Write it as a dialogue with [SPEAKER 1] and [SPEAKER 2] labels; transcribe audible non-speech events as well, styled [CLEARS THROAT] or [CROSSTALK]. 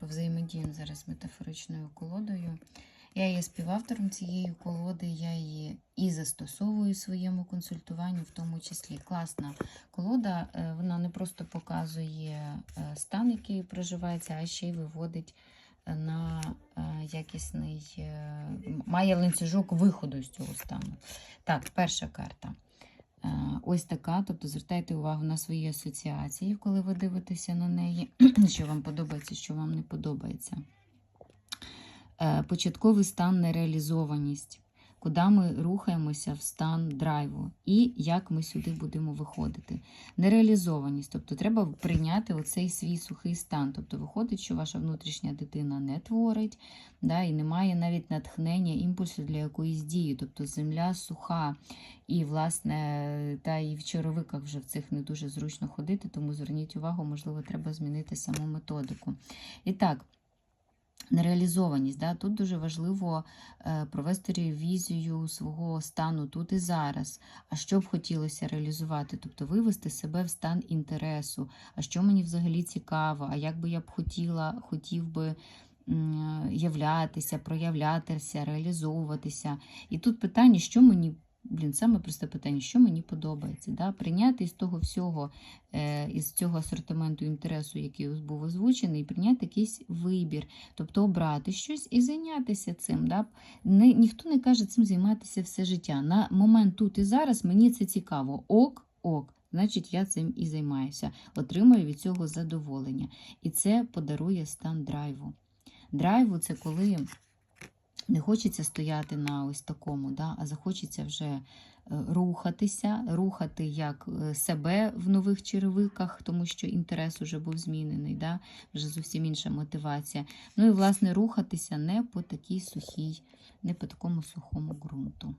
[SPEAKER 1] повзаємодіємо зараз з метафоричною колодою. Я є співавтором цієї колоди, я її і застосовую в своєму консультуванні, в тому числі. Класна колода, е, вона не просто показує е, стан, який проживається, а ще й виводить е, на якісний, має ланцюжок виходу з цього стану. Так, перша карта. Ось така, тобто звертайте увагу на свої асоціації, коли ви дивитеся на неї, [CLEARS THROAT] що вам подобається, що вам не подобається. Е, Початковий стан нереалізованість, куди ми рухаємося в стан драйву, і як ми сюди будемо виходити. Нереалізованість, тобто треба прийняти оцей свій сухий стан. Тобто виходить, що ваша внутрішня дитина не творить, да, і немає навіть натхнення, імпульсу для якоїсь дії. Тобто земля суха. І, власне, та і в черевиках вже в цих не дуже зручно ходити, тому зверніть увагу, можливо, треба змінити саму методику. І так, нереалізованість. Да? Тут дуже важливо е, провести ревізію свого стану тут і зараз. А що б хотілося реалізувати? Тобто вивести себе в стан інтересу. А що мені взагалі цікаво? А як би я б хотіла, хотів би являтися, проявлятися, реалізовуватися. І тут питання, що мені. Блін, саме просте питання, що мені подобається. Да? Прийняти із того всього, е, із цього асортименту інтересу, який був озвучений, прийняти якийсь вибір, тобто обрати щось і зайнятися цим. Да? Не, ніхто не каже цим займатися все життя. На момент тут і зараз мені це цікаво. Ок, ок. Значить, я цим і займаюся, отримую від цього задоволення. І це подарує стан драйву. Драйву це коли не хочеться стояти на ось такому, да, а захочеться вже е, рухатися, рухати як е, себе в нових черевиках, тому що інтерес уже був змінений, да, вже зовсім інша мотивація. Ну і, власне, рухатися не по такій сухій, не по такому сухому ґрунту.